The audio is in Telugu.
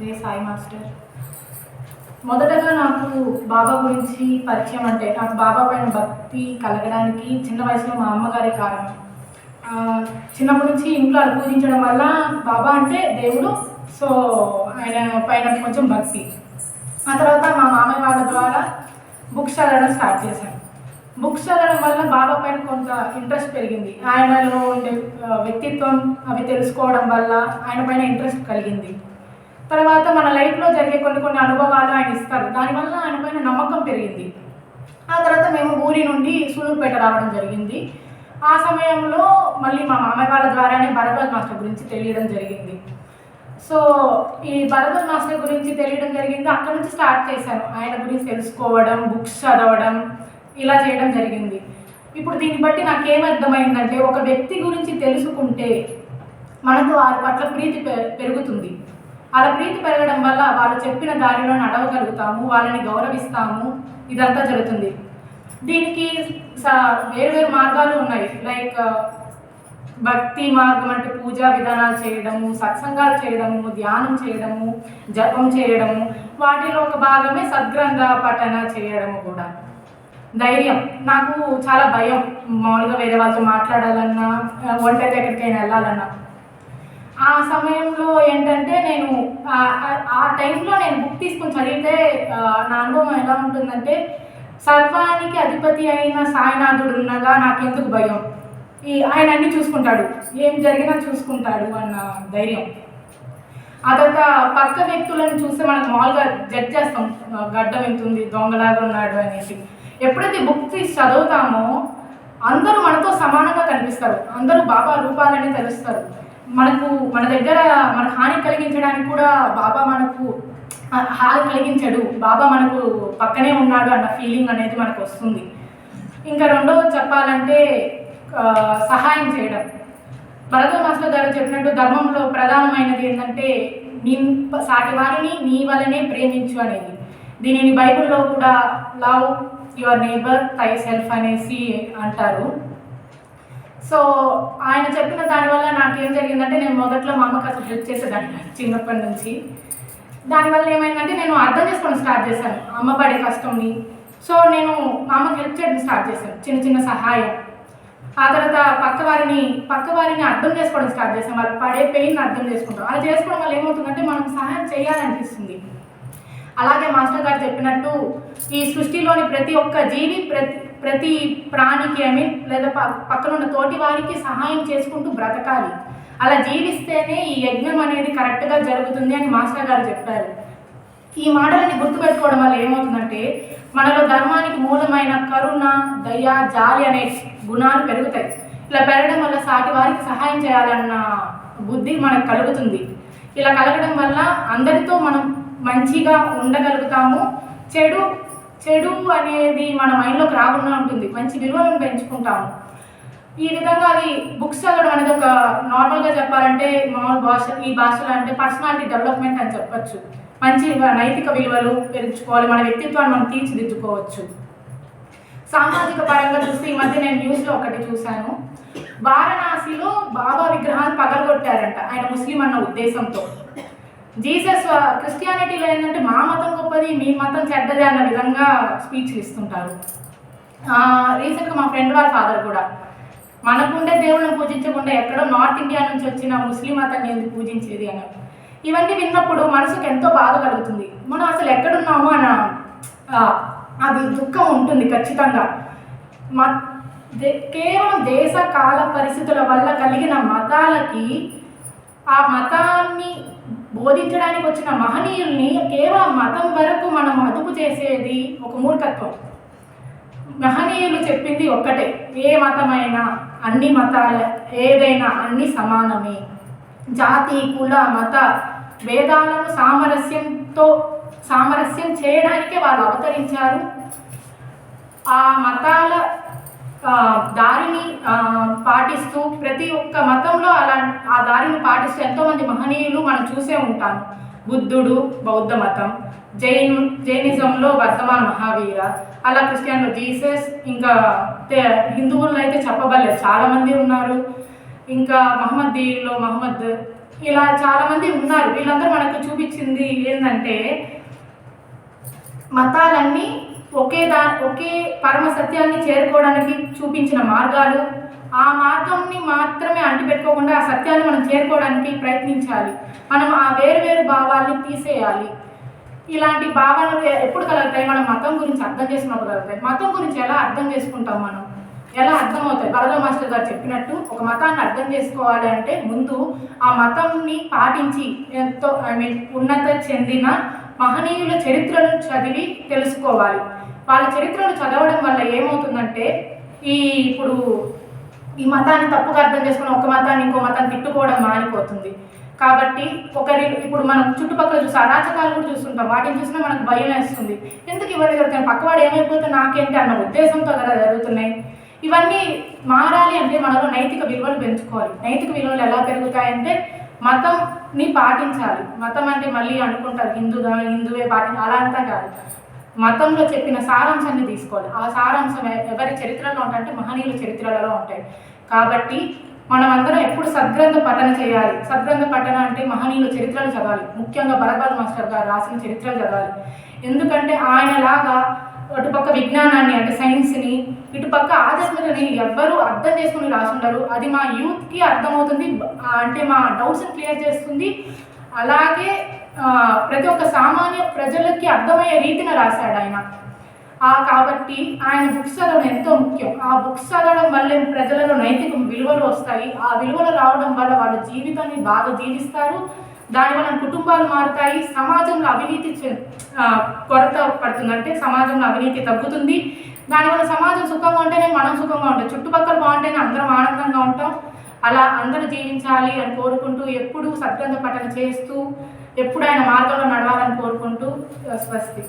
జై సాయి మాస్టర్. మొదటగా నాకు బాబా గురించి పరిచయం అంటే నాకు బాబా పైన భక్తి కలగడానికి చిన్న వయసులో మా అమ్మగారి కారణం. చిన్నప్పటి నుంచి ఇంట్లో అనుభూజించడం వల్ల బాబా అంటే దేవుడు సో ఆయన పైన కొంచెం భక్తి. ఆ తర్వాత మా మామయ్య వాళ్ళ ద్వారా బుక్స్ చదవడం స్టార్ట్ చేశాను. బుక్స్ చదవడం వల్ల బాబా పైన కొంత ఇంట్రెస్ట్ పెరిగింది. ఆయనలో ఉండే వ్యక్తిత్వం అవి తెలుసుకోవడం వల్ల ఆయన పైన ఇంట్రెస్ట్ కలిగింది. తర్వాత మన లైఫ్లో జరిగే కొన్ని కొన్ని అనుభవాలు ఆయన ఇస్తారు. దానివల్ల ఆయన పైన నమ్మకం పెరిగింది. ఆ తర్వాత మేము ఊరి నుండి సూలూరుపేట రావడం జరిగింది. ఆ సమయంలో మళ్ళీ మా మామయ్య వాళ్ళ ద్వారానే భరద్వాజ్ మాస్టర్ గురించి తెలియడం జరిగింది. సో ఈ భరద్వాజ్ మాస్టర్ గురించి తెలియడం జరిగింది. అక్కడ నుంచి స్టార్ట్ చేశాను. ఆయన గురించి తెలుసుకోవడం బుక్స్ చదవడం ఇలా చేయడం జరిగింది. ఇప్పుడు దీన్ని బట్టి నాకేమర్థమైందంటే ఒక వ్యక్తి గురించి తెలుసుకుంటే మనకు వారి పట్ల ప్రీతి పె- పెరుగుతుంది. అలా ప్రీతి పెరగడం వల్ల వాళ్ళు చెప్పిన దారిలో నడవగలుగుతాము వాళ్ళని గౌరవిస్తాము. ఇదంతా జరుగుతుంది. దీనికి వేరు వేరు మార్గాలు ఉన్నాయి. లైక్ భక్తి మార్గం అంటే పూజా విధానాలు చేయడము సత్సంగాలు చేయడము ధ్యానం చేయడము జపం చేయడము. వాటిలో ఒక భాగమే సద్గ్రంథ పఠన చేయడము కూడా. ధైర్యం. నాకు చాలా భయం మామూలుగా వేరే వాళ్ళతో మాట్లాడాలన్నా ఒంటరి ఎక్కడికైనా వెళ్ళాలన్నా. ఆ సమయంలో ఏంటంటే నేను ఆ- టైంలో నేను బుక్ తీసుకొని చదివితే నా అనుభవం ఎలా ఉంటుందంటే సర్వానికి అధిపతి అయిన సాయినాథుడు ఉన్నగా నాకెందుకు భయం? ఈ ఆయన అన్ని చూసుకుంటాడు. ఏం జరిగినా చూసుకుంటాడు అన్న ధైర్యం. ఆ తర్వాత పక్క వ్యక్తులను చూస్తే మనం మామూలుగా జడ్జ్ చేస్తాం. గడ్డం ఎంతుంది దొంగలాగా ఉన్నాడు అనేసి. ఎప్పుడైతే బుక్ తీసి చదువుతామో అందరూ మనతో సమానంగా కనిపిస్తారు. అందరూ బాబా రూపాలని తెలుస్తారు. మనకు మన దగ్గర మనకు హాని కలిగించడానికి కూడా బాబా మనకు హాని కలిగించడు. బాబా మనకు పక్కనే ఉన్నాడు అన్న ఫీలింగ్ అనేది మనకు వస్తుంది. ఇంకా రెండవది చెప్పాలంటే సహాయం చేయడం. భరత మాస్టర్ గారు చెప్పినట్టు ధర్మంలో ప్రధానమైనది ఏంటంటే నీ సాటి వారిని నీ వలనే ప్రేమించు అనేది. దీనిని బైబిల్లో కూడా love your neighbour thyself అనేసి అంటారు. సో ఆయన చెప్పిన దానివల్ల నాకేం జరిగిందంటే నేను మొదట్లో మా అమ్మకి అసలు హెల్ప్ చేసేదాన్ని చిన్నప్పటి నుంచి. దానివల్ల ఏమైందంటే నేను అర్థం చేసుకోవడం స్టార్ట్ చేశాను. అమ్మ పడే కష్టంని. సో నేను మా అమ్మకి హెల్ప్ చేయడం స్టార్ట్ చేశాను. చిన్న చిన్న సహాయం. ఆ తర్వాత పక్క వారిని పక్క వారిని అర్థం చేసుకోవడం స్టార్ట్ చేసాం వాళ్ళు పడే పెయిన్ అర్థం చేసుకుంటాం అలా చేసుకోవడం వల్ల ఏమవుతుందంటే మనం సహాయం చేయాలనిపిస్తుంది. అలాగే మాస్టర్ గారు చెప్పినట్టు ఈ సృష్టిలోని ప్రతి ఒక్క జీవి ప్రతి ప్రతి ప్రాణికి ఐ మీన్ లేదా పక్కన ఉన్న తోటి వారికి సహాయం చేసుకుంటూ బ్రతకాలి. అలా జీవిస్తేనే ఈ యజ్ఞం అనేది కరెక్ట్గా జరుగుతుంది అని మాస్టర్ గారు చెప్పారు. ఈ మాటలని గుర్తుపెట్టుకోవడం వల్ల ఏమవుతుందంటే మనలో ధర్మానికి మూలమైన కరుణ దయ జాలి అనే గుణాలు పెరుగుతాయి. ఇలా పెరగడం వల్ల సాటి వారికి సహాయం చేయాలన్న బుద్ధి మనకు కలుగుతుంది. ఇలా కలగడం వల్ల అందరితో మనం మంచిగా ఉండగలుగుతాము. చెడు చెడు అనేది మన మైండ్లోకి రాకుండా ఉంటుంది. మంచి విలువలను పెంచుకుంటాము. ఈ విధంగా అది బుక్స్ చదవడం అనేది ఒక నార్మల్గా చెప్పాలంటే మామూలు భాష ఈ భాషలో అంటే పర్సనాలిటీ డెవలప్మెంట్ అని చెప్పచ్చు. మంచి నైతిక విలువలు పెంచుకోవాలి. మన వ్యక్తిత్వాన్ని మనం తీర్చిదిద్దుకోవచ్చు. సామాజిక పరంగా చూస్తే ఈ మధ్య నేను న్యూస్లో ఒకటి చూశాను. వారణాసిలో బాబా విగ్రహాన్ని పగలగొట్టారంట ఆయన ముస్లిం అన్న ఉద్దేశంతో. జీసస్ క్రిస్టియానిటీలో ఏంటంటే మా గొప్పది మీ మతం చెడ్డది అన్న విధంగా స్పీచ్ ఇస్తుంటారు. రీసెంట్గా మా ఫ్రెండ్ వాళ్ళ ఫాదర్ కూడా మనకుండే దేవుళ్ళని పూజించకుండా ఎక్కడో నార్త్ ఇండియా నుంచి వచ్చిన ముస్లిం మతాన్ని ఎందుకు పూజించేది అన్నారు ఇవన్నీ విన్నప్పుడు మనసుకు ఎంతో బాధ కలుగుతుంది. మనం అసలు ఎక్కడున్నాము అన్న అది దుఃఖం ఉంటుంది ఖచ్చితంగా. మ కేవలం దేశ కాల పరిస్థితుల వల్ల కలిగిన మతాలకి ఆ మత బోధించడానికి వచ్చిన మహనీయుల్ని కేవలం మతం వరకు మనం అదుపు చేసేది ఒక మూర్ఖత్వం. మహనీయులు చెప్పింది ఒక్కటే ఏ మతమైనా అన్ని మతాల ఏదైనా అన్ని సమానమే. జాతి కుల మత భేదాలను సామరస్యంతో సామరస్యం చేయడానికే వాళ్ళు అవతరించారు. ఆ మతాల దారిని పాటిస్తూ ప్రతి ఒక్క మతంలో అలా ఆ దారిని పాటిస్తూ ఎంతోమంది మహనీయులు మనం చూసే ఉంటాం. బుద్ధుడు బౌద్ధ మతం జైన్ జైనిజంలో వర్తమాన మహావీర అలా క్రిస్టియన్లో జీసస్ ఇంకా హిందువుల్లో అయితే చెప్పబడలేదు. చాలామంది ఉన్నారు. ఇంకా మహమ్మదీయుల్లో మహమ్మద్ ఇలా చాలామంది ఉన్నారు. వీళ్ళందరూ మనకు చూపించింది ఏంటంటే మతాలన్నీ ఒకే దా ఒకే పరమ సత్యాన్ని చేరుకోవడానికి చూపించిన మార్గాలు ఆ మార్గంని మాత్రమే అంటిపెట్టుకోకుండా ఆ సత్యాన్ని మనం చేరుకోవడానికి ప్రయత్నించాలి. మనం ఆ వేరు వేరు భావాల్ని తీసేయాలి. ఇలాంటి భావాలు ఎప్పుడు కలుగుతాయి? మనం మతం గురించి అర్థం చేసుకున్నప్పుడు కలుగుతాయి. మతం గురించి ఎలా అర్థం చేసుకుంటాం మనం? ఎలా అర్థమవుతాయి? బలగా మాస్టర్ గారు చెప్పినట్టు ఒక మతాన్ని అర్థం చేసుకోవాలి అంటే ముందు ఆ మతంని పాటించి ఎంతో ఐ మీన్ ఉన్నత చెందిన మహనీయుల చరిత్రను చదివి తెలుసుకోవాలి. వాళ్ళ చరిత్రను చదవడం వల్ల ఏమవుతుందంటే ఈ ఇప్పుడు ఈ మతాన్ని తప్పుగా అర్థం చేసుకుని ఒక మతాన్ని ఇంకో మతాన్ని తిట్టుకోవడం మారిపోతుంది. కాబట్టి ఒకరి ఇప్పుడు మనం చుట్టుపక్కల చూసి అరాచకాలు కూడా చూస్తుంటాం. వాటిని చూసినా మనకు భయం వేస్తుంది. ఎందుకు ఇవన్నీ జరుగుతాయి పక్కవాడు ఏమైపోతే నాకేంటి అన్న ఉద్దేశంతో కదా జరుగుతున్నాయి. ఇవన్నీ మారాలి అంటే మనలో నైతిక విలువలు పెంచుకోవాలి. నైతిక విలువలు ఎలా పెరుగుతాయంటే మతంని పాటించాలి. మతం అంటే మళ్ళీ అనుకుంటారు హిందూ హిందువే పాటించాలి. అలా అంతా కాదు. మతంలో చెప్పిన సారాంశాన్ని తీసుకోవాలి. ఆ సారాంశం ఎవరి చరిత్రలో ఉంటాయంటే మహనీయుల చరిత్రలలో ఉంటాయి. కాబట్టి మనమందరం ఎప్పుడు సద్గ్రంథ పఠన చేయాలి. సద్గ్రంథ పఠన అంటే మహనీయుల చరిత్రలు చదవాలి. ముఖ్యంగా భరద్వాజ్ మాస్టర్ గారు రాసిన చరిత్రలు చదవాలి. ఎందుకంటే ఆయనలాగా అటుపక్క విజ్ఞానాన్ని అంటే సైన్స్ని ఇటుపక్క ఆధ్యాత్మికని ఎవ్వరూ అర్థం చేసుకుని రాసుంటారు అది మా యూత్కి అర్థమవుతుంది అంటే మా డౌట్స్ని క్లియర్ చేస్తుంది. అలాగే ప్రతి ఒక్క సామాన్య ప్రజలకి అర్థమయ్యే రీతిన రాశాడు ఆయన కాబట్టి ఆయన బుక్స్ చదవడం ఎంతో ముఖ్యం. ఆ బుక్స్ చదవడం వల్ల ప్రజలలో నైతిక విలువలు వస్తాయి. ఆ విలువలు రావడం వల్ల వాళ్ళ జీవితాన్ని బాగా జీవిస్తారు. దానివల్ల కుటుంబాలు మారుతాయి సమాజంలో అవినీతి చె- కొరత పడుతుంది. అంటే సమాజంలో అవినీతి తగ్గుతుంది. దానివల్ల సమాజం సుఖంగా ఉంటేనే మనం సుఖంగా ఉంటాం. చుట్టుపక్కల బాగుంటేనే అందరం ఆనందంగా ఉంటాం. అలా అందరూ జీవించాలి అని కోరుకుంటూ ఎప్పుడూ సద్గ్రంథ పఠన చేస్తూ ఎప్పుడు ఆయన మార్గంలో నడవాలని కోరుకుంటూ స్వస్తి.